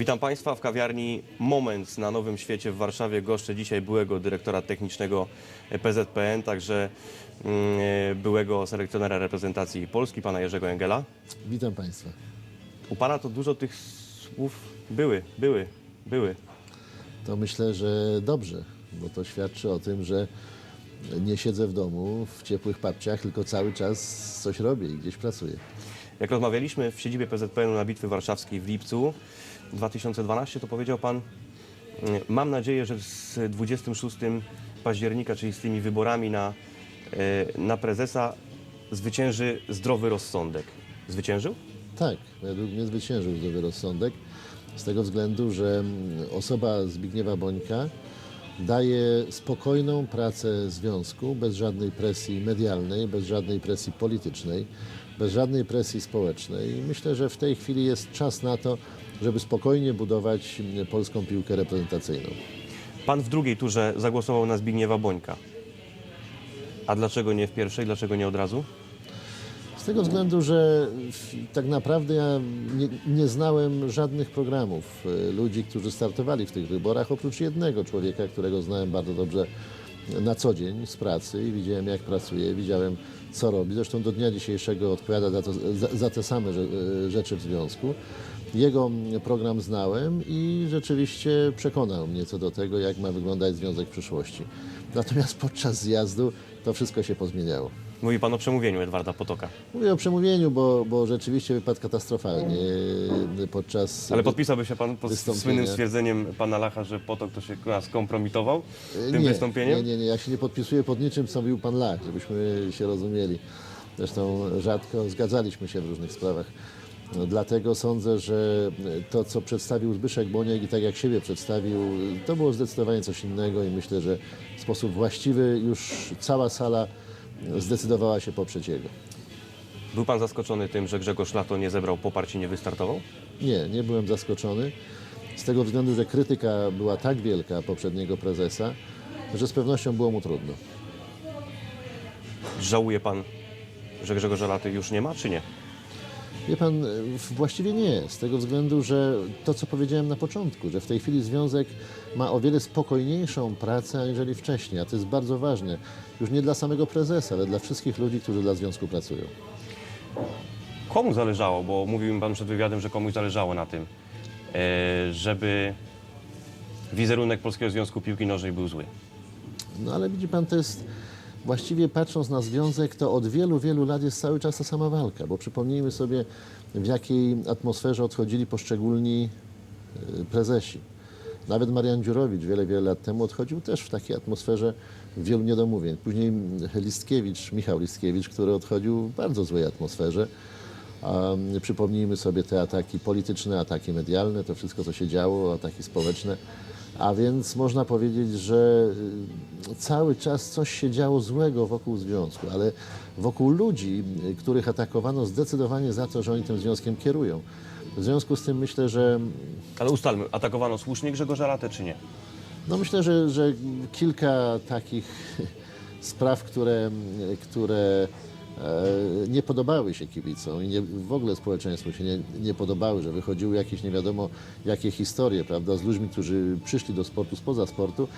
Witam Państwa w kawiarni Moment na Nowym Świecie w Warszawie. Goszczę dzisiaj byłego dyrektora technicznego PZPN, także mm, byłego selekcjonera reprezentacji Polski, pana Jerzego Engela. Witam Państwa. U pana to dużo tych słów były, były, były. To myślę, że dobrze, bo to świadczy o tym, że nie siedzę w domu w ciepłych papciach, tylko cały czas coś robię i gdzieś pracuję. Jak rozmawialiśmy w siedzibie PZPN-u na Bitwy Warszawskiej w lipcu 2012, to powiedział pan, mm, mam nadzieję, że z 26 października, czyli z tymi wyborami na, e, na prezesa, zwycięży zdrowy rozsądek. Zwyciężył? Tak, według mnie zwyciężył zdrowy rozsądek, z tego względu, że mm, osoba Zbigniewa Bońka daje spokojną pracę związku, bez żadnej presji medialnej, bez żadnej presji politycznej, bez żadnej presji społecznej. I myślę, że w tej chwili jest czas na to, żeby spokojnie budować mm, polską piłkę reprezentacyjną. Pan w drugiej turze zagłosował na Zbigniewa Bońka. A dlaczego nie w pierwszej? Dlaczego nie od razu? Z tego względu, że tak naprawdę ja nie, nie znałem żadnych programów e, ludzi, którzy startowali w tych wyborach, oprócz jednego człowieka, którego znałem bardzo dobrze na co dzień z pracy i widziałem jak pracuje, widziałem co robi. Zresztą do dnia dzisiejszego odpowiada za, to, za, za te same e, rzeczy w związku. Jego program znałem i rzeczywiście przekonał mnie co do tego, jak ma wyglądać związek w przyszłości. Natomiast podczas zjazdu to wszystko się pozmieniało. Mówi pan o przemówieniu Edwarda Potoka. Mówię o przemówieniu, bo, bo rzeczywiście wypadł katastrofalnie e, podczas... Ale podpisałby się pan pod słynnym stwierdzeniem pana Lacha, że Potok to się skompromitował E, tym nie, wystąpieniem? Nie, nie, nie, ja się nie podpisuję pod niczym, co mówił pan Lach, żebyśmy się rozumieli. Zresztą rzadko zgadzaliśmy się w różnych sprawach. No, Dlatego sądzę, że to, co przedstawił Zbyszek Boniek i tak jak siebie przedstawił, to było zdecydowanie coś innego i myślę, że w sposób właściwy już cała sala zdecydowała się poprzeć jego. Był pan zaskoczony tym, że Grzegorz Lato nie zebrał poparcia i nie wystartował? Nie, nie byłem zaskoczony. Z tego względu, że krytyka była tak wielka poprzedniego prezesa, że z pewnością było mu trudno. Żałuje pan, że Grzegorza Laty już nie ma, czy nie? Wie pan, w- właściwie nie, z tego względu, że to, co powiedziałem na początku, że w tej chwili związek ma o wiele spokojniejszą pracę aniżeli wcześniej, a to jest bardzo ważne. Już nie dla samego prezesa, ale dla wszystkich ludzi, którzy dla związku pracują. Komu zależało, bo mówił mi pan przed wywiadem, że komuś zależało na tym, e, żeby wizerunek Polskiego Związku Piłki Nożnej był zły. No ale widzi pan, to jest właściwie patrząc na związek, to od wielu, wielu lat jest cały czas ta sama walka, bo przypomnijmy sobie, w jakiej atmosferze odchodzili poszczególni y, prezesi. Nawet Marian Dziurowicz wiele, wiele lat temu odchodził też w takiej atmosferze wielu niedomówień. Później Listkiewicz, Michał Listkiewicz, który odchodził w bardzo złej atmosferze. Mm, przypomnijmy sobie te ataki polityczne, ataki medialne, to wszystko, co się działo, ataki społeczne. A więc można powiedzieć, że y, cały czas coś się działo złego wokół związku, ale wokół ludzi, y, których atakowano zdecydowanie za to, że oni tym związkiem kierują. W związku z tym myślę, że Ale ustalmy, atakowano słusznie Grzegorza Latę, czy nie? no myślę, że, że kilka takich spraw, które, które e, nie podobały się kibicom i nie, w ogóle społeczeństwu się nie, nie podobały, że wychodziły jakieś nie wiadomo jakie historie, prawda, z ludźmi, którzy przyszli do sportu spoza sportu,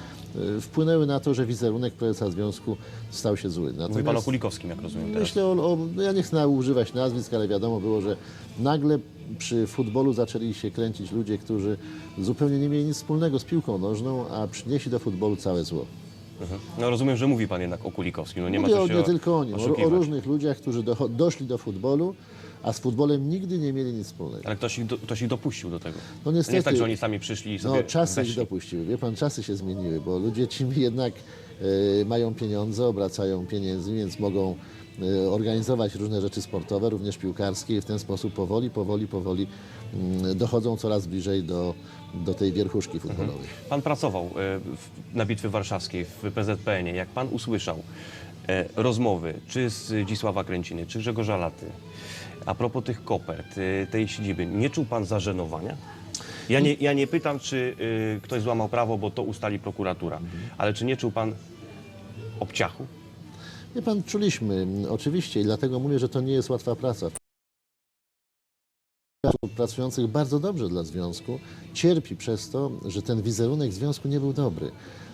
e, wpłynęły na to, że wizerunek prezesa związku stał się zły. Mówi pan o Natomiast- Kulikowskim, jak rozumiem teraz. Myślę o, o no ja nie chcę używać nazwisk, ale wiadomo było, że nagle przy futbolu zaczęli się kręcić ludzie, którzy zupełnie nie mieli nic wspólnego z piłką nożną, a przynieśli do futbolu całe zło. Mhm. No rozumiem, że mówi pan jednak o Kulikowskim. No nie Mówię ma co się nie tylko o nim, o, o oszukiwać. różnych ludziach, którzy do, doszli do futbolu, a z futbolem nigdy nie mieli nic wspólnego. Ale ktoś ich, do, ktoś ich dopuścił do tego. No To nie niestety- jest tak, że oni sami przyszli i sobie No, czasy ich weszli. dopuściły. Wie pan, czasy się zmieniły, bo ludzie ci jednak e, mają pieniądze, obracają pieniędzmi, więc mogą organizować różne rzeczy sportowe, również piłkarskie i w ten sposób powoli, powoli, powoli mm, dochodzą coraz bliżej do, do tej wierchuszki futbolowej. Pan pracował w, na Bitwie Warszawskiej w PZPN-ie. Jak pan usłyszał e, rozmowy, czy z Dzisława Kręciny, czy Grzegorza Laty, a propos tych kopert, tej siedziby, nie czuł pan zażenowania? Ja nie, ja nie pytam, czy ktoś złamał prawo, bo to ustali prokuratura, ale czy nie czuł pan obciachu? Wie pan, czuliśmy, oczywiście, i dlatego mówię, że to nie jest łatwa praca. pracujących bardzo dobrze dla związku cierpi przez to, że ten wizerunek związku nie był dobry.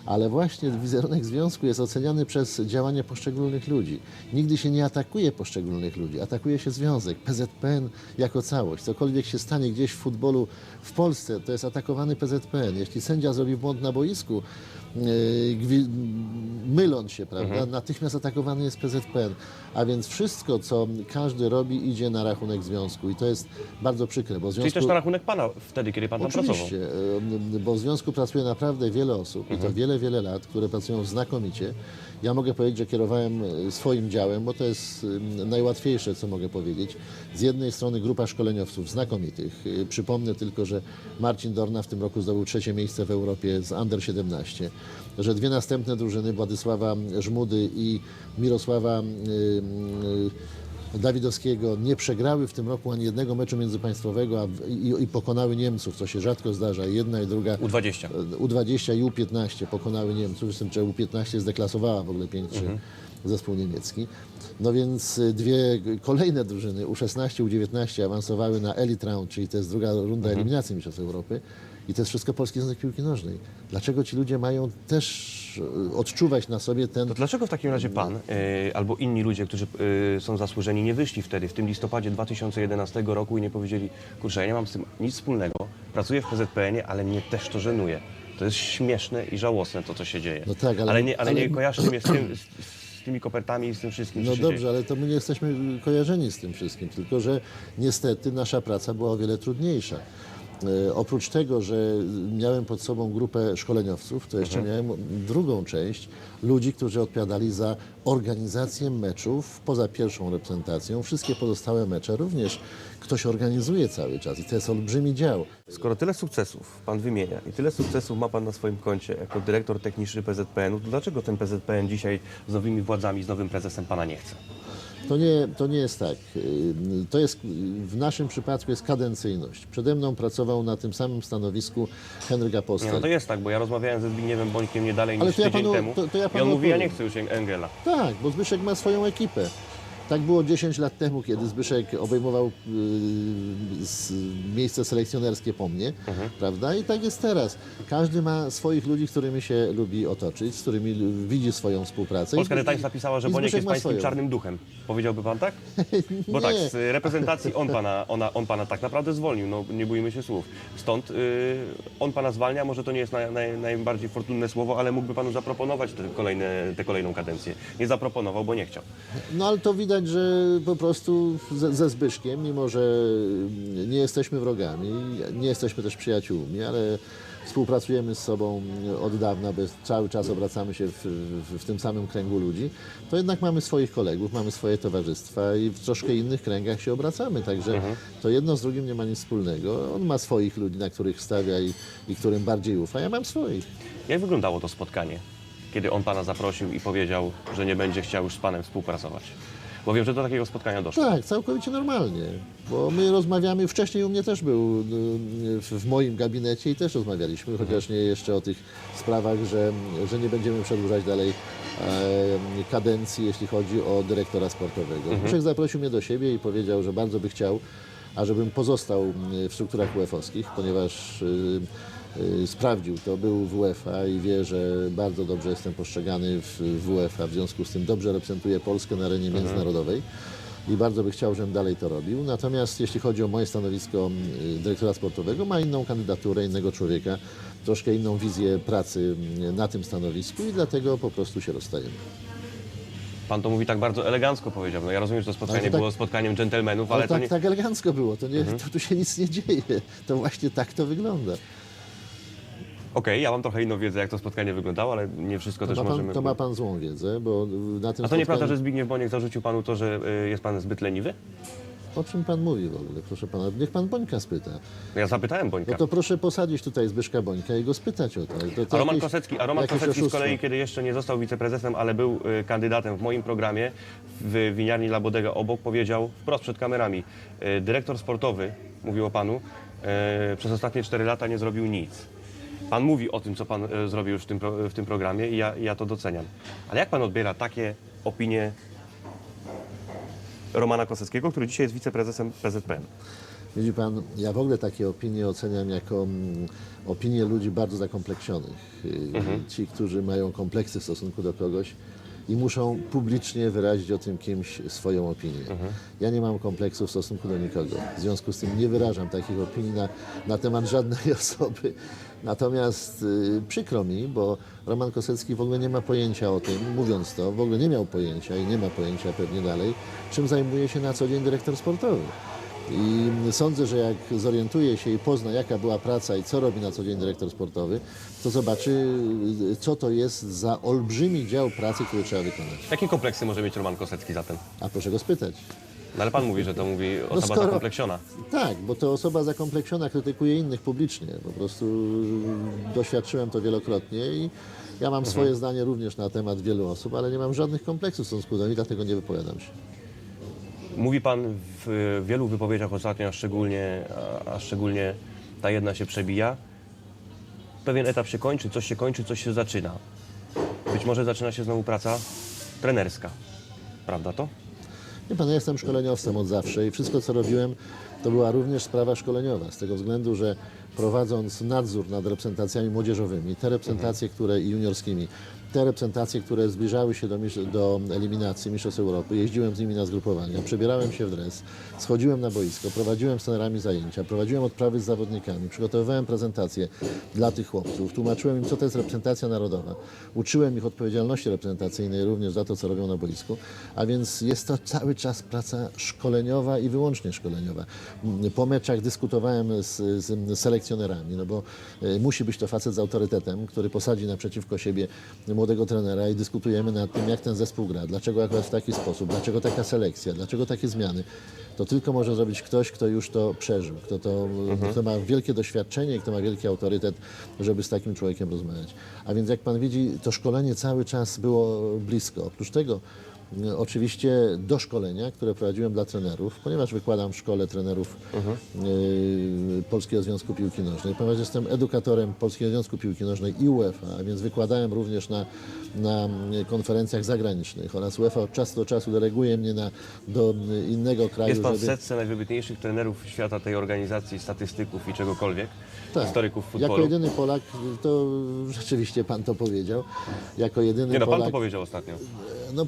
Ale właśnie wizerunek związku jest oceniany przez działania poszczególnych ludzi. Nigdy się nie atakuje poszczególnych ludzi, atakuje się związek, PZPN jako całość. Cokolwiek się stanie gdzieś w futbolu w Polsce, to jest atakowany PZPN. Jeśli sędzia zrobi błąd na boisku, gwi- myląc się, prawda, natychmiast atakowany jest PZPN. A więc wszystko, co każdy robi, idzie na rachunek związku. I to jest bardzo przykre, bo w Czyli związku... też na rachunek pana wtedy, kiedy pan tam pracował. Oczywiście, e, bo w związku pracuje naprawdę wiele osób i to wiele, wiele lat, które pracują znakomicie. Ja mogę powiedzieć, że kierowałem e, swoim działem, bo to jest najłatwiejsze, co mogę powiedzieć. Z jednej strony grupa szkoleniowców znakomitych. E, Przypomnę tylko, że Marcin Dorna w tym roku zdobył trzecie miejsce w Europie z Under 17, że dwie następne drużyny, Władysława Żmudy i Mirosława e, e, Dawidowskiego nie przegrały w tym roku ani jednego meczu międzypaństwowego a i, i pokonały Niemców, co się rzadko zdarza. Jedna i druga U20. U20 i U15 pokonały Niemców, z tym, że U15 zdeklasowała w ogóle 5-3 zespół niemiecki. No więc y, dwie kolejne drużyny, U16, U19 awansowały na Elite Round, czyli to jest druga runda eliminacji Mistrzostw Europy. I to jest wszystko Polski Związek Piłki Nożnej. Dlaczego ci ludzie mają też y, odczuwać na sobie ten To dlaczego w takim razie pan e, albo inni ludzie, którzy e, są zasłużeni, nie wyszli wtedy, w tym listopadzie 2011 roku i nie powiedzieli, kurczę, ja nie mam z tym nic wspólnego, pracuję w PZPN-ie, ale mnie też to żenuje. To jest śmieszne i żałosne to, co się dzieje. No tak, ale- nie, ale, ale- nie kojarzcie mnie z, tym, z, z tymi kopertami i z tym wszystkim, co No się dobrze, dzieje. ale to my nie jesteśmy kojarzeni z tym wszystkim, tylko że niestety nasza praca była o wiele trudniejsza. E, oprócz tego, że miałem pod sobą grupę szkoleniowców, to jeszcze miałem drugą część ludzi, którzy odpowiadali za organizację meczów poza pierwszą reprezentacją. Wszystkie pozostałe mecze również ktoś organizuje cały czas i to jest olbrzymi dział. Skoro tyle sukcesów pan wymienia i tyle sukcesów ma pan na swoim koncie jako dyrektor techniczny PZPN-u, to dlaczego ten PZPN dzisiaj z nowymi władzami, z nowym prezesem pana nie chce? To nie, to nie jest tak. To jest, w naszym przypadku jest kadencyjność. Przede mną pracował na tym samym stanowisku Henryk Nie, Apostel. no to jest tak, bo ja rozmawiałem ze Zbigniewem Bońkiem nie dalej Ale niż to ja tydzień panu- temu to- to ja i on panu mówi, ja nie chcę już Engela. Tak, bo Zbyszek ma swoją ekipę. Tak było 10 lat temu, kiedy Zbyszek obejmował y, miejsce selekcjonerskie po mnie, Mhm. prawda? I tak jest teraz. Każdy ma swoich ludzi, którymi się lubi otoczyć, z którymi widzi swoją współpracę. Polska Times napisała, że Boniek jest pańskim swoją. czarnym duchem. Powiedziałby pan tak? Bo tak, z reprezentacji on pana, ona, on pana tak naprawdę zwolnił, no nie bójmy się słów. Stąd y, on pana zwalnia, może to nie jest naj, naj, najbardziej fortunne słowo, ale mógłby panu zaproponować tę kolejną kadencję. Nie zaproponował, bo nie chciał. No ale to widać, że po prostu ze, ze Zbyszkiem, mimo że nie jesteśmy wrogami, nie jesteśmy też przyjaciółmi, ale współpracujemy z sobą od dawna, bez, cały czas obracamy się w, w, w tym samym kręgu ludzi, to jednak mamy swoich kolegów, mamy swoje towarzystwa i w troszkę innych kręgach się obracamy, także to jedno z drugim nie ma nic wspólnego. On ma swoich ludzi, na których stawia i, i którym bardziej ufa, ja mam swoich. Jak wyglądało to spotkanie, kiedy on pana zaprosił i powiedział, że nie będzie chciał już z panem współpracować? Bo wiem, że do takiego spotkania doszło. Tak, całkowicie normalnie, bo my rozmawiamy, wcześniej u mnie też był y, w, moim gabinecie i też rozmawialiśmy, chociaż nie jeszcze o tych sprawach, że, że nie będziemy przedłużać dalej kadencji, jeśli chodzi o dyrektora sportowego. Zbyszek zaprosił mnie do siebie i powiedział, że bardzo by chciał, ażebym pozostał w strukturach UEFA-owskich, ponieważ sprawdził to, był w UEFA i wie, że bardzo dobrze jestem postrzegany w, UEFA, w związku z tym dobrze reprezentuję Polskę na arenie międzynarodowej i bardzo by chciał, żebym dalej to robił. Natomiast jeśli chodzi o moje stanowisko y, dyrektora sportowego, ma inną kandydaturę, innego człowieka, troszkę inną wizję pracy y, na tym stanowisku i dlatego po prostu się rozstajemy. Pan to mówi tak bardzo elegancko powiedział. No ja rozumiem, że to spotkanie Ale to tak- było spotkaniem dżentelmenów, Ale, ale tak, nie... tak elegancko było, to, nie, to tu się nic nie dzieje. To właśnie tak to wygląda. Okej, ja mam trochę inną wiedzę, jak to spotkanie wyglądało, ale nie wszystko To też ma, pan, możemy... to ma pan złą wiedzę, bo na tym A to nieprawda, że spotkaniu- Zbigniew Boniek zarzucił panu to, że y, jest pan zbyt leniwy? O czym pan mówi w ogóle, proszę pana? Niech pan Bońka spyta. Ja zapytałem Bońka. No to proszę posadzić tutaj Zbyszka Bońka i go spytać o to. to, to A Roman jakieś- Kosecki, a Roman jakieś Kosecki z oszustwo. kolei, kiedy jeszcze nie został wiceprezesem, ale był y, kandydatem w moim programie w winiarni Labodega obok, powiedział wprost przed kamerami, y, dyrektor sportowy, mówił o panu, y, przez ostatnie 4 lata nie zrobił nic. Pan mówi o tym, co pan y, zrobił już w tym, pro, w tym programie i ja, ja to doceniam. Ale jak pan odbiera takie opinie Romana Koseckiego, który dzisiaj jest wiceprezesem PZPN. Widzi pan, ja w ogóle takie opinie oceniam jako mm, opinie ludzi bardzo zakompleksionych. Y, Ci, którzy mają kompleksy w stosunku do kogoś i muszą publicznie wyrazić o tym kimś swoją opinię. Ja nie mam kompleksu w stosunku do nikogo. W związku z tym nie wyrażam takich opinii na, na temat żadnej osoby. Natomiast y, przykro mi, bo Roman Kosecki w ogóle nie ma pojęcia o tym, mówiąc to, w ogóle nie miał pojęcia i nie ma pojęcia pewnie dalej, czym zajmuje się na co dzień dyrektor sportowy. I sądzę, że jak zorientuje się i pozna, jaka była praca i co robi na co dzień dyrektor sportowy, to zobaczy, co to jest za olbrzymi dział pracy, który trzeba wykonać. Jakie kompleksy może mieć Roman Kosecki zatem? A proszę go spytać. No ale pan mówi, że to mówi osoba skoro- zakompleksiona. Tak, bo to osoba zakompleksiona krytykuje innych publicznie. Po prostu doświadczyłem to wielokrotnie i ja mam swoje zdanie również na temat wielu osób, ale nie mam żadnych kompleksów w stosunku do nich, dlatego nie wypowiadam się. Mówi pan w wielu wypowiedziach ostatnio, a szczególnie, a, a szczególnie ta jedna się przebija. Pewien etap się kończy, coś się kończy, coś się zaczyna. Być może zaczyna się znowu praca trenerska. Prawda to? Nie pan, ja jestem szkoleniowcem od zawsze i wszystko, co robiłem, to była również sprawa szkoleniowa. Z tego względu, że prowadząc nadzór nad reprezentacjami młodzieżowymi, te reprezentacje, które i juniorskimi, te reprezentacje, które zbliżały się do, do eliminacji Mistrzostw Europy, jeździłem z nimi na zgrupowania, przebierałem się w dres, schodziłem na boisko, prowadziłem z trenerami zajęcia, prowadziłem odprawy z zawodnikami, przygotowywałem prezentacje dla tych chłopców, tłumaczyłem im, co to jest reprezentacja narodowa, uczyłem ich odpowiedzialności reprezentacyjnej również za to, co robią na boisku, a więc jest to cały czas praca szkoleniowa i wyłącznie szkoleniowa. Po meczach dyskutowałem z, z selekcjonerami, no bo e, musi być to facet z autorytetem, który posadzi naprzeciwko siebie młodego trenera i dyskutujemy nad tym, jak ten zespół gra, dlaczego akurat w taki sposób, dlaczego taka selekcja, dlaczego takie zmiany. To tylko może zrobić ktoś, kto już to przeżył, kto, to, kto ma wielkie doświadczenie i kto ma wielki autorytet, żeby z takim człowiekiem rozmawiać. A więc jak pan widzi, to szkolenie cały czas było blisko. Oprócz tego Oczywiście do szkolenia, które prowadziłem dla trenerów, ponieważ wykładam w szkole trenerów e, Polskiego Związku Piłki Nożnej, ponieważ jestem edukatorem Polskiego Związku Piłki Nożnej i UEFA, a więc wykładałem również na, na konferencjach zagranicznych oraz UEFA od czasu do czasu deleguje mnie na, do innego kraju, Jest pan w żeby... setce najwybitniejszych trenerów świata tej organizacji, statystyków i czegokolwiek, Tak. historyków Jako futbolu. jedyny Polak, to rzeczywiście pan to powiedział, jako jedyny Nie no, pan Polak... to powiedział ostatnio. No,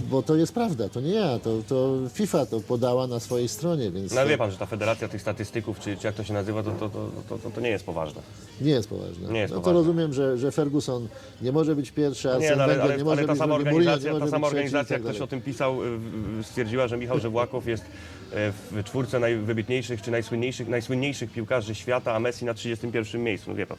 bo to jest prawda, to nie ja, to, to FIFA to podała na swojej stronie, więc No ale wie pan, że ta federacja tych statystyków, czy, czy jak to się nazywa, to, to, to, to, to, nie jest poważne. nie jest poważne. Nie jest no to poważne. rozumiem, że, że Ferguson nie może być pierwszy, a Nie, no, ale, Wenger ale, nie może ale ta być sama drugi, Mourinho nie organizacja, może ta być sama trzeci i organizacja, tak jak ktoś dalej. o tym pisał, y, stwierdziła, że Michał Żebłakow jest e, w czwórce najwybitniejszych czy najsłynniejszych, najsłynniejszych piłkarzy świata, a Messi na 31 miejscu. No wie pan.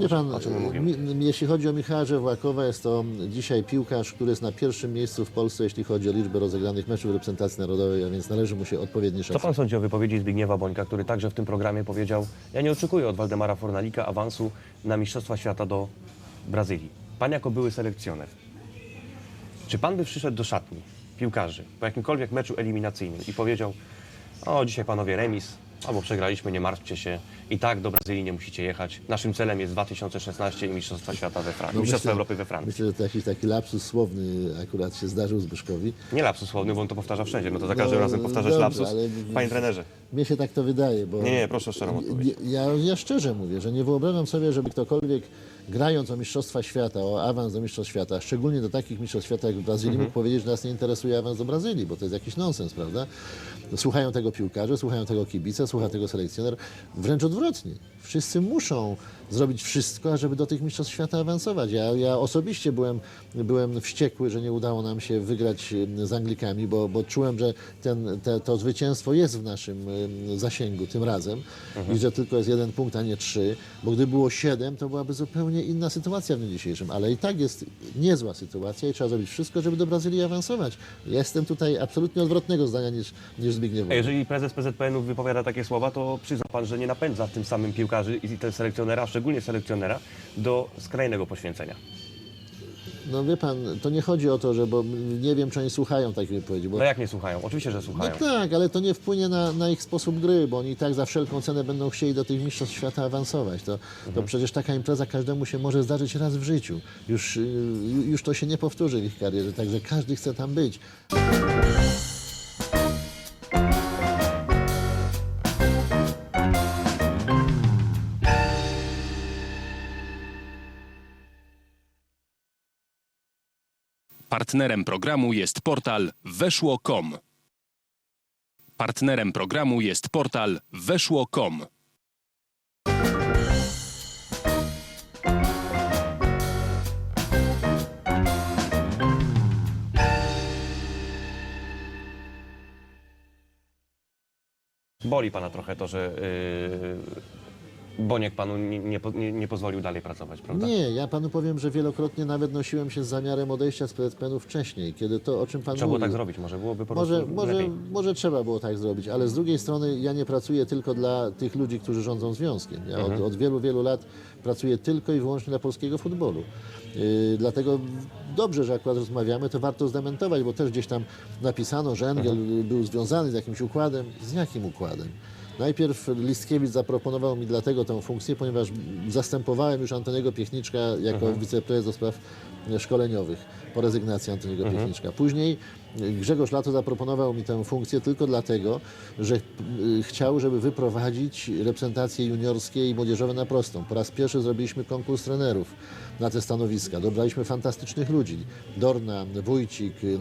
Wie pan, o czym my mówimy? jeśli chodzi o Michała Żewłakowa, jest to dzisiaj piłkarz, który jest na pierwszym miejscu w Polsce, jeśli chodzi o liczbę rozegranych meczów reprezentacji narodowej, a więc należy mu się odpowiedni Co szacunek. pan sądzi o wypowiedzi Zbigniewa Bońka, który także w tym programie powiedział, ja nie oczekuję od Waldemara Fornalika awansu na Mistrzostwa Świata do Brazylii. Pan jako były selekcjoner, czy pan by przyszedł do szatni piłkarzy po jakimkolwiek meczu eliminacyjnym i powiedział, o dzisiaj panowie remis, albo przegraliśmy, nie martwcie się, i tak do Brazylii nie musicie jechać. Naszym celem jest 2016 i Mistrzostwa Świata we Francji, No Mistrzostwa Europy we Francji. Myślę, że to jakiś taki lapsus słowny akurat się zdarzył Zbyszkowi. Nie lapsus słowny, bo on to powtarza wszędzie, no to za każdym No, razem powtarzasz dobrze, lapsus. ale- Panie trenerze, Mnie się tak to wydaje, bo... Nie, nie, proszę o szczerą odpowiedź. Ja, ja szczerze mówię, że nie wyobrażam sobie, żeby ktokolwiek grając o Mistrzostwa Świata, o awans do Mistrzostw Świata, szczególnie do takich Mistrzostw Świata jak w Brazylii, Mhm. mógł powiedzieć, że nas nie interesuje awans do Brazylii, bo to jest jakiś nonsens, prawda? Słuchają tego piłkarze, słuchają tego kibice, słucha tego selekcjoner. Wręcz odwrotnie. Wszyscy muszą zrobić wszystko, ażeby do tych Mistrzostw Świata awansować. Ja, ja osobiście byłem, byłem wściekły, że nie udało nam się wygrać z Anglikami, bo, bo czułem, że ten, te, to zwycięstwo jest w naszym zasięgu tym razem i że tylko jest jeden punkt, a nie trzy, bo gdyby było siedem, to byłaby zupełnie inna sytuacja w dniu dzisiejszym, ale i tak jest niezła sytuacja i trzeba zrobić wszystko, żeby do Brazylii awansować. Jestem tutaj absolutnie odwrotnego zdania niż, niż Zbigniew A jeżeli prezes PZPN-u wypowiada takie słowa, to przyzna pan, że nie napędza tym samym piłkarzy i ten selekcjonera, szczególnie selekcjonera, do skrajnego poświęcenia. No wie pan, to nie chodzi o to, że, bo nie wiem, czy oni słuchają takich wypowiedzi, bo No jak nie słuchają? Oczywiście, że No słuchają. tak, ale to nie wpłynie na, na ich sposób gry, bo oni i tak za wszelką cenę będą chcieli do tych mistrzostw świata awansować. To, to przecież taka impreza każdemu się może zdarzyć raz w życiu. Już, y, już to się nie powtórzy w ich karierze, także każdy chce tam być. Partnerem programu jest portal weszło.com. Partnerem programu jest portal weszło.com. Boli pana trochę to, że yy, Boniek panu nie, nie, po- nie, nie pozwolił dalej pracować, prawda? Nie, ja panu powiem, że wielokrotnie nawet nosiłem się z zamiarem odejścia z PZPN-u wcześniej, kiedy to, o czym pan Trzeba było mówił. tak zrobić, może byłoby po Może, prostu może, lepiej. może trzeba było tak zrobić, ale z drugiej strony ja nie pracuję tylko dla tych ludzi, którzy rządzą związkiem. Ja Mhm. od, od wielu, wielu lat pracuję tylko i wyłącznie dla polskiego futbolu. Yy, dlatego dobrze, że akurat rozmawiamy, to warto zdementować, bo też gdzieś tam napisano, że Engel Mhm. był związany z jakimś układem. Z jakim układem? Najpierw Listkiewicz zaproponował mi dlatego tę funkcję, ponieważ zastępowałem już Antoniego Piechniczka jako Mhm. wiceprezes do spraw szkoleniowych po rezygnacji Antoniego Mhm. Piechniczka. Później Grzegorz Lato zaproponował mi tę funkcję tylko dlatego, że y, chciał, żeby wyprowadzić reprezentacje juniorskie i młodzieżowe na prostą. Po raz pierwszy zrobiliśmy konkurs trenerów na te stanowiska. Dobraliśmy fantastycznych ludzi. Dorna, Wójcik y,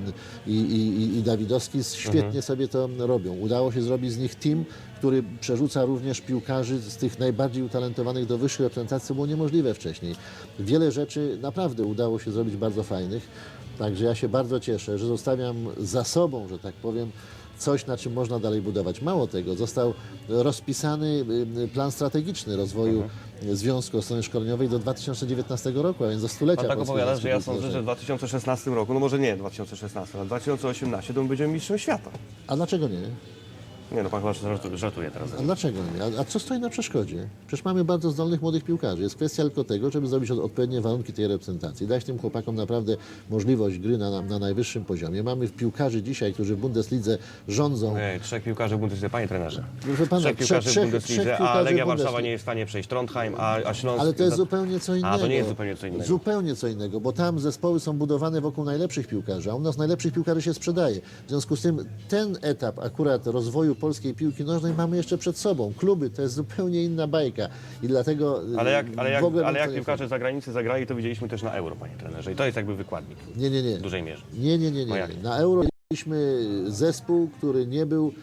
i, i, i- Dawidowski świetnie sobie to robią. Udało się zrobić z nich team, który przerzuca również piłkarzy z tych najbardziej utalentowanych do wyższych reprezentacji, co było niemożliwe wcześniej. Wiele rzeczy naprawdę udało się zrobić bardzo fajnych. Także ja się bardzo cieszę, że zostawiam za sobą, że tak powiem, coś, na czym można dalej budować. Mało tego, został rozpisany y, plan strategiczny rozwoju Związku od strony szkoleniowej do 2019 roku, a więc do stulecia Pan tak opowiada, że ja Związku sądzę, że w 2016 roku, no może nie 2016, ale w 2018 to my będziemy mistrzem świata. A dlaczego nie? Nie no, pan chyba żartuje, żartuje teraz. A dlaczego nie? A, a co stoi na przeszkodzie? Przecież mamy bardzo zdolnych młodych piłkarzy. Jest kwestia tylko tego, żeby zrobić od, odpowiednie warunki tej reprezentacji. Dać tym chłopakom naprawdę możliwość gry na, na, na najwyższym poziomie. Mamy piłkarzy dzisiaj, którzy w Bundeslidze rządzą. Ej, trzech piłkarzy w Bundeslidze, panie trenerze. Proszę pana, trzech piłkarzy trzech- w Bundeslidze, trzech a piłkarzy Legia w Warszawa Bundeslidze. nie jest w stanie przejść Trondheim, a, a Śląsk... Ale to jest zupełnie co innego. A, to nie jest zupełnie co innego. Zupełnie co innego, bo tam zespoły są budowane wokół najlepszych piłkarzy, a u nas najlepszych piłkarzy się sprzedaje. W związku z tym ten etap akurat rozwoju polskiej piłki nożnej mamy jeszcze przed sobą. Kluby to jest zupełnie inna bajka i dlatego y, Ale jak, ale jak, w ogóle ale jak nie piłkarze z zagranicy zagrali, to widzieliśmy też na Euro, panie trenerze. I to jest jakby wykładnik Nie, nie, nie. w dużej mierze. Nie, nie, nie, No nie. jak? Na Euro mieliśmy zespół, który nie był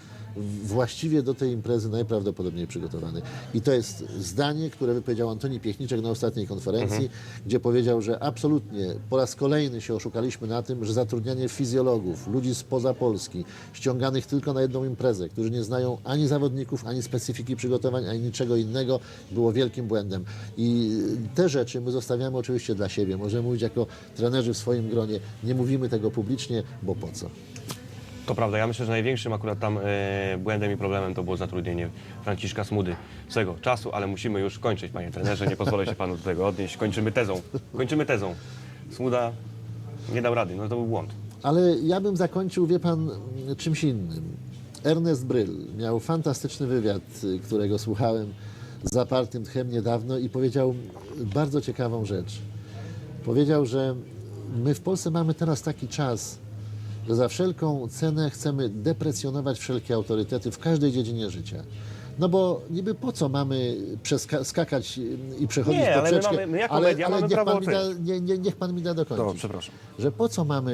właściwie do tej imprezy najprawdopodobniej przygotowany. I to jest zdanie, które wypowiedział Antoni Piechniczek na ostatniej konferencji, gdzie powiedział, że absolutnie po raz kolejny się oszukaliśmy na tym, że zatrudnianie fizjologów, ludzi spoza Polski, ściąganych tylko na jedną imprezę, którzy nie znają ani zawodników, ani specyfiki przygotowań, ani niczego innego, było wielkim błędem. I te rzeczy my zostawiamy oczywiście dla siebie. Możemy mówić jako trenerzy w swoim gronie. Nie mówimy tego publicznie, bo po co? To prawda, ja myślę, że największym akurat tam e, błędem i problemem to było zatrudnienie Franciszka Smudy swego czasu, ale musimy już kończyć, panie trenerze, nie pozwolę się panu do tego odnieść. Kończymy tezą. Kończymy tezą. Smuda nie dał rady, no to był błąd. Ale ja bym zakończył, wie pan, czymś innym. Ernest Bryl miał fantastyczny wywiad, y, którego słuchałem z zapartym tchem niedawno i powiedział bardzo ciekawą rzecz. Powiedział, że my w Polsce mamy teraz taki czas, że za wszelką cenę chcemy deprecjonować wszelkie autorytety w każdej dziedzinie życia. No bo niby po co mamy skakać i przechodzić Nie, ale my poprzeczkę? mamy- my jako ale, media ale mamy niech, pan mi da, nie, nie, niech pan mi da dokończyć No, przepraszam. że po co mamy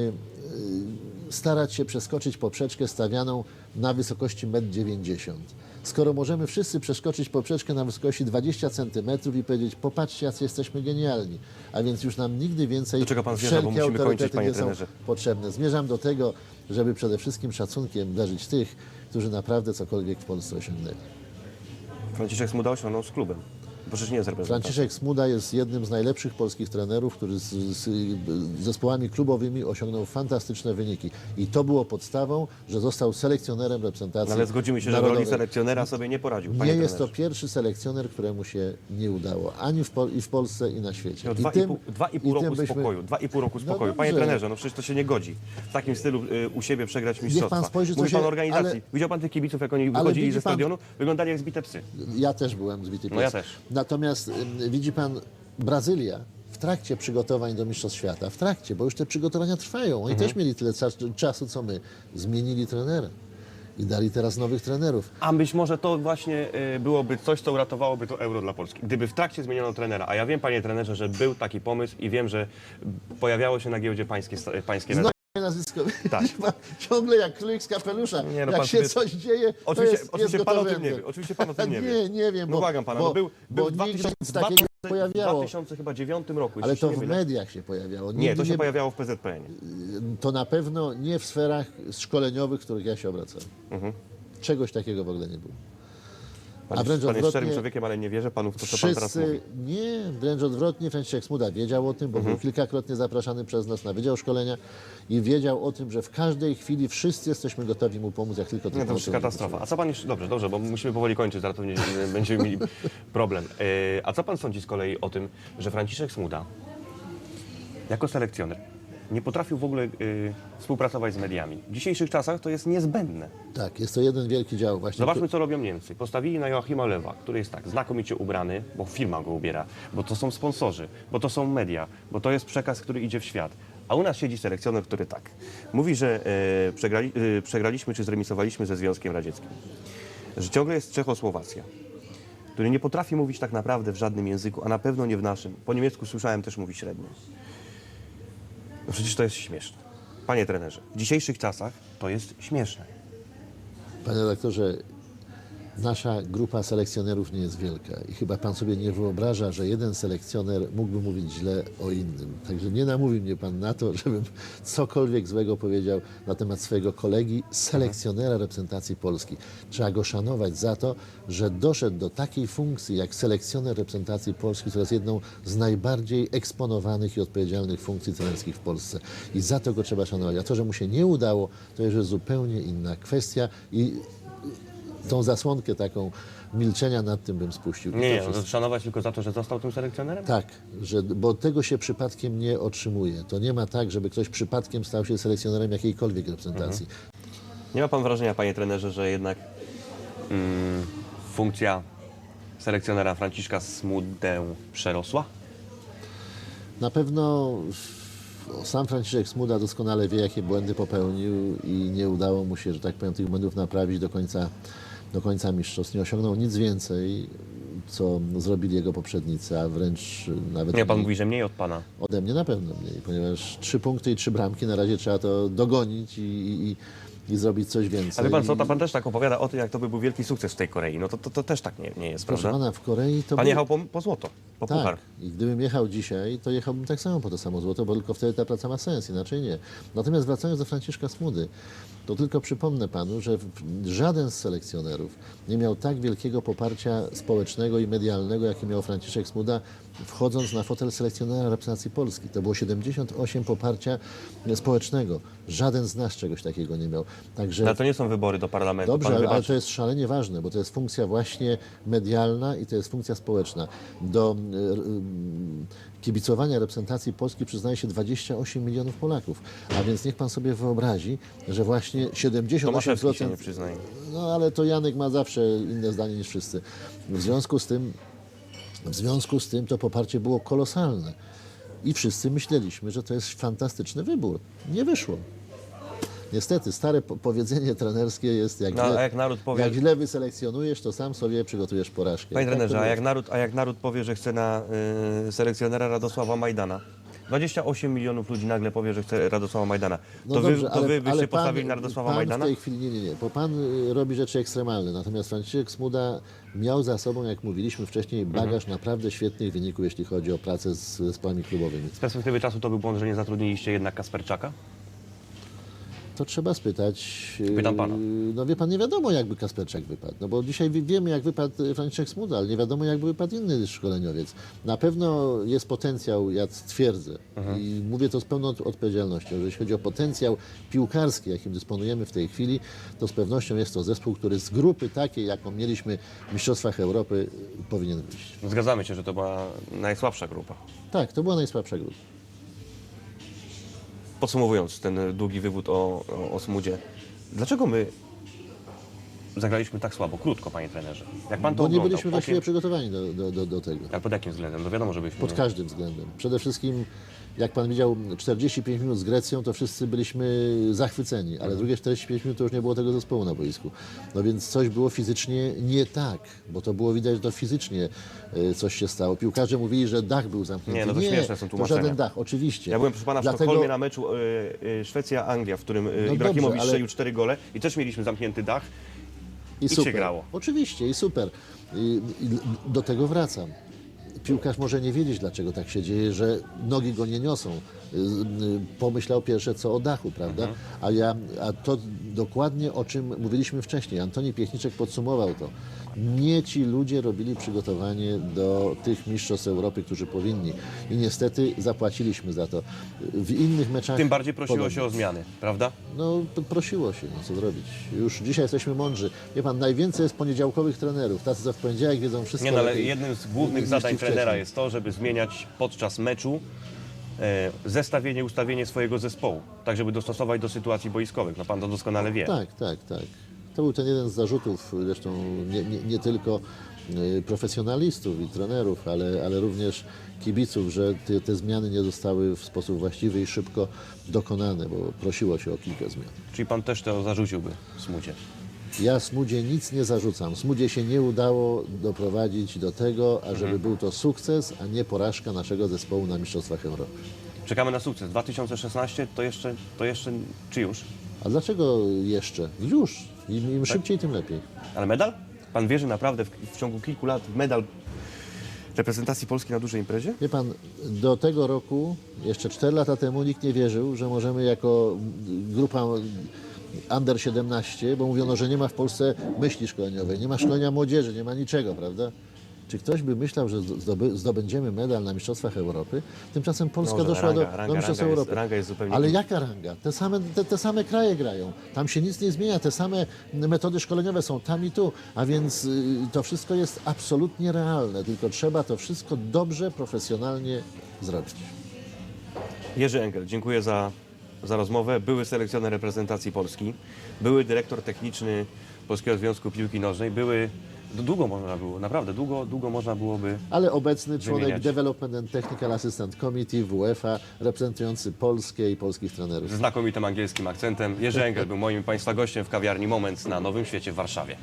y, starać się przeskoczyć poprzeczkę stawianą na wysokości 1,90 m. Skoro możemy wszyscy przeskoczyć poprzeczkę na wysokości 20 cm i powiedzieć, popatrzcie, jacy jesteśmy genialni. A więc już nam nigdy więcej Do czego pan zmierza, bo musimy kończyć, panie nie są trenerze. potrzebne. Zmierzam do tego, żeby przede wszystkim szacunkiem darzyć tych, którzy naprawdę cokolwiek w Polsce osiągnęli. Franciszek Smuda osiągnął z klubem. Bo przecież nie jest reprezentantem. Franciszek Smuda jest jednym z najlepszych polskich trenerów, który z, z zespołami klubowymi osiągnął fantastyczne wyniki. I to było podstawą, że został selekcjonerem reprezentacji No, ale zgodzimy się, że w roli narodowej. selekcjonera sobie nie poradził, Nie panie jest to pierwszy selekcjoner, któremu się nie udało. Ani w, i w Polsce, i na świecie. Miał I dwa, i tym- pół, dwa i pół i roku byśmy- spokoju. Dwa i pół roku No spokoju. Panie dobrze. trenerze, no przecież to się nie godzi. W takim stylu y, u siebie przegrać mistrzostwa. pan spojrzy, Mówi pan organizacji. ale- Widział pan tych kibiców, jak oni wychodzili ze pan- stadionu? Wyglądali jak zbite psy. Ja też byłem zbity No ja pies. też. Natomiast widzi pan, Brazylia w trakcie przygotowań do Mistrzostw Świata, w trakcie, bo już te przygotowania trwają. Oni Mhm. też mieli tyle czasu, co my. Zmienili trenera. I dali teraz nowych trenerów. A być może to właśnie y, byłoby coś, co uratowałoby to euro dla Polski. Gdyby w trakcie zmieniono trenera, a ja wiem, panie trenerze, że był taki pomysł i wiem, że pojawiało się na giełdzie pańskie, pańskie Znowu moje nazwisko. Tak. Ciągle jak królik z kapelusza. Nie, no jak pan się sobie- coś dzieje, to Oczywiście, jest, oczywiście jest pan o tym nie wie. Oczywiście pan o tym nie wie. Nie, nie wiem, No bo, błagam pana, bo, no był, był bo w nigdy 2000, nic takiego nie pojawiało. 2009 roku, Ale to w mylę. mediach się pojawiało. Nie, Nigdy to się pojawiało w PZPN. To na pewno nie w sferach szkoleniowych, w których ja się obracałem. Mhm. Czegoś takiego w ogóle nie było. Pan, A jest, wręcz pan jest szczerym człowiekiem, ale nie wierzę panu w to, co pan teraz mówi. Wszyscy, nie, wręcz odwrotnie, Franciszek Smuda wiedział o tym, bo Mhm. był kilkakrotnie zapraszany przez nas na Wydział Szkolenia i wiedział o tym, że w każdej chwili wszyscy jesteśmy gotowi mu pomóc, jak tylko Nie, tylko to już możemy. katastrofa. A co pan jeszcze... Dobrze, dobrze, bo musimy powoli kończyć, zaraz pewnie będziemy mieli problem. E, A co pan sądzi z kolei o tym, że Franciszek Smuda jako selekcjoner nie potrafił w ogóle e, współpracować z mediami? W dzisiejszych czasach to jest niezbędne. Tak, jest to jeden wielki dział właśnie. Zobaczmy, co robią Niemcy. Postawili na Joachima Lewa, który jest tak, znakomicie ubrany, bo firma go ubiera, bo to są sponsorzy, bo to są media, bo to jest przekaz, który idzie w świat. A u nas siedzi selekcjoner, który tak, mówi, że e, przegrali, e, przegraliśmy czy zremisowaliśmy ze Związkiem Radzieckim, że ciągle jest Czechosłowacja, który nie potrafi mówić tak naprawdę w żadnym języku, a na pewno nie w naszym. Po niemiecku słyszałem też mówi średnio. No przecież to jest śmieszne. Panie trenerze, w dzisiejszych czasach to jest śmieszne. Panie redaktorze, nasza grupa selekcjonerów nie jest wielka i chyba pan sobie nie wyobraża, że jeden selekcjoner mógłby mówić źle o innym. Także nie namówi mnie pan na to, żebym cokolwiek złego powiedział na temat swojego kolegi, selekcjonera reprezentacji Polski. Trzeba go szanować za to, że doszedł do takiej funkcji jak selekcjoner reprezentacji Polski, która jest jedną z najbardziej eksponowanych i odpowiedzialnych funkcji trenerskich w Polsce. I za to go trzeba szanować. A to, że mu się nie udało, to jest zupełnie inna kwestia i tą zasłonkę taką milczenia nad tym bym spuścił. Nie, nie, no szanować tylko za to, że został tym selekcjonerem? Tak, że, bo tego się przypadkiem nie otrzymuje. To nie ma tak, żeby ktoś przypadkiem stał się selekcjonerem jakiejkolwiek reprezentacji. Nie ma pan wrażenia, panie trenerze, że jednak mm, funkcja selekcjonera Franciszka Smudę przerosła? Na pewno sam Franciszek Smuda doskonale wie, jakie błędy popełnił i nie udało mu się, że tak powiem, tych błędów naprawić do końca, do końca mistrzostw. Nie osiągnął nic więcej, co zrobili jego poprzednicy, a wręcz nawet Nie, pan mówi, że mniej od pana. Ode mnie na pewno mniej, ponieważ trzy punkty i trzy bramki, na razie trzeba to dogonić i, i, i, i zrobić coś więcej. A wie pan co, to pan też tak opowiada o tym, jak to by był wielki sukces w tej Korei. No to, to, to też tak nie, nie jest, Proszę prawda? pana, w Korei to Pan był- jechał po, po złoto, po Tak, puchar. i gdybym jechał dzisiaj, to jechałbym tak samo po to samo złoto, bo tylko wtedy ta praca ma sens, inaczej nie. Natomiast wracając do Franciszka Smudy, to tylko przypomnę panu, że żaden z selekcjonerów nie miał tak wielkiego poparcia społecznego i medialnego, jakie miał Franciszek Smuda, wchodząc na fotel selekcjonera reprezentacji Polski. To było 78 poparcia społecznego. Żaden z nas czegoś takiego nie miał. Także Ale to nie są wybory do parlamentu, Dobrze, ale, ale to jest szalenie ważne, bo to jest funkcja właśnie medialna i to jest funkcja społeczna. Do y, kibicowania reprezentacji Polski przyznaje się 28 milionów Polaków. A więc niech pan sobie wyobrazi, że właśnie Tomaszewski się nie 78%. przyznaje. No ale to Janek ma zawsze inne zdanie niż wszyscy. W związku z tym, w związku z tym to poparcie było kolosalne. I wszyscy myśleliśmy, że to jest fantastyczny wybór. Nie wyszło. Niestety, stare po- powiedzenie trenerskie jest jak, No, źle, a jak naród powie- jak źle wyselekcjonujesz, to sam sobie przygotujesz porażkę. Panie tak trenerze, to a jak, naród, a jak naród powie, że chce na y, selekcjonera Radosława Majdana? 28 milionów ludzi nagle powie, że chce Radosława Majdana. To No wy, dobrze, to ale- wy byście ale pan- postawili na Radosława pan Majdana? w tej chwili, nie, nie, nie, bo pan y, robi rzeczy ekstremalne, natomiast Franciszek Smuda miał za sobą, jak mówiliśmy wcześniej, Mhm. bagaż naprawdę świetnych wyników, jeśli chodzi o pracę z zespołami klubowymi. Z perspektywy czasu to był błąd, że nie zatrudniliście jednak Kasperczaka? To trzeba spytać. Pytam pana. yy, No wie pan, nie wiadomo jakby Kasperczak wypadł. No bo dzisiaj wi- wiemy jak wypadł y, Franciszek Smuda, ale nie wiadomo jakby wypadł inny szkoleniowiec. Na pewno jest potencjał, ja twierdzę Mhm. i mówię to z pełną od- odpowiedzialnością, że jeśli chodzi o potencjał piłkarski, jakim dysponujemy w tej chwili, to z pewnością jest to zespół, który z grupy takiej, jaką mieliśmy w Mistrzostwach Europy, powinien wyjść. Zgadzamy się, że to była najsłabsza grupa. Tak, to była najsłabsza grupa. Podsumowując ten długi wywód o, o, o Smudzie, dlaczego my zagraliśmy tak słabo, krótko, panie trenerze? Jak pan to Bo nie oglądał, byliśmy właściwie okiem- przygotowani do, do, do, do tego. Ale pod jakim względem? No wiadomo, że byliśmy... Pod każdym względem. Przede wszystkim jak pan widział 45 minut z Grecją, to wszyscy byliśmy zachwyceni, ale drugie 45 minut to już nie było tego zespołu na boisku. No więc coś było fizycznie nie tak, bo to było widać, że to fizycznie y, coś się stało. Piłkarze mówili, że dach był zamknięty. Nie, no to śmieszne są to tłumaczenia. żaden dach, oczywiście. Ja byłem, proszę pana, w Dlatego- Sztokholmie na meczu y, y, Szwecja-Anglia, w którym y, No Ibrahimowicz dobrze, ale- strzelił cztery gole i też mieliśmy zamknięty dach. I, się super. grało. Oczywiście i super. I, I do tego wracam. Piłkarz może nie wiedzieć, dlaczego tak się dzieje, że nogi go nie niosą. Y, y, Pomyślał pierwsze co o dachu, prawda? Mhm. A, ja, a to dokładnie o czym mówiliśmy wcześniej. Antoni Piechniczek podsumował to. Nie ci ludzie robili przygotowanie do tych mistrzostw Europy, którzy powinni. I niestety zapłaciliśmy za to. W innych meczach. Tym bardziej prosiło podobnie. się o zmiany, prawda? No, prosiło się, no co zrobić. Już dzisiaj jesteśmy mądrzy. Wie pan, najwięcej jest poniedziałkowych trenerów. Tacy, co w poniedziałek wiedzą wszystko Nie, no, ale jednym z głównych zadań trenera wcześniej. jest to, żeby zmieniać podczas meczu e, zestawienie, ustawienie swojego zespołu, tak żeby dostosować do sytuacji boiskowych. No pan to doskonale wie. Tak, tak, tak. To był ten jeden z zarzutów, zresztą nie, nie, nie tylko y, profesjonalistów i trenerów, ale, ale również kibiców, że te, te zmiany nie zostały w sposób właściwy i szybko dokonane, bo prosiło się o kilka zmian. Czyli pan też to zarzuciłby smucie. Ja Smudzie nic nie zarzucam. Smudzie się nie udało doprowadzić do tego, ażeby Mhm. był to sukces, a nie porażka naszego zespołu na Mistrzostwach Europy. Czekamy na sukces. 2016 to jeszcze, to jeszcze czy już? A dlaczego jeszcze? Już. Im, Tak. im szybciej, tym lepiej. Ale medal? Pan wierzy naprawdę w, w ciągu kilku lat w medal reprezentacji Polski na dużej imprezie? Wie pan, do tego roku, jeszcze 4 lata temu, nikt nie wierzył, że możemy jako grupa under 17, bo mówiono, że nie ma w Polsce myśli szkoleniowej, nie ma szkolenia młodzieży, nie ma niczego, prawda? Czy ktoś by myślał, że zdobędziemy medal na Mistrzostwach Europy? Tymczasem Polska doszła ranga, do, ranga, do Mistrzostw ranga jest- Europy. ranga jest zupełnie Ale jaka ranga? Te same, te, te same kraje grają. Tam się nic nie zmienia, te same metody szkoleniowe są tam i tu. A więc y, to wszystko jest absolutnie realne, tylko trzeba to wszystko dobrze, profesjonalnie zrobić. Jerzy Engel, dziękuję za, za rozmowę. Były selekcjoner reprezentacji Polski, były dyrektor techniczny Polskiego Związku Piłki Nożnej, były... Długo można było, naprawdę długo, długo można byłoby... Ale obecny członek Wymieniać. Development and Technical Assistant Committee w UEFA, reprezentujący Polskę i polskich trenerów. ze znakomitym angielskim akcentem. Jerzy Engel był moim Państwa gościem w kawiarni Moment na Nowym Świecie w Warszawie.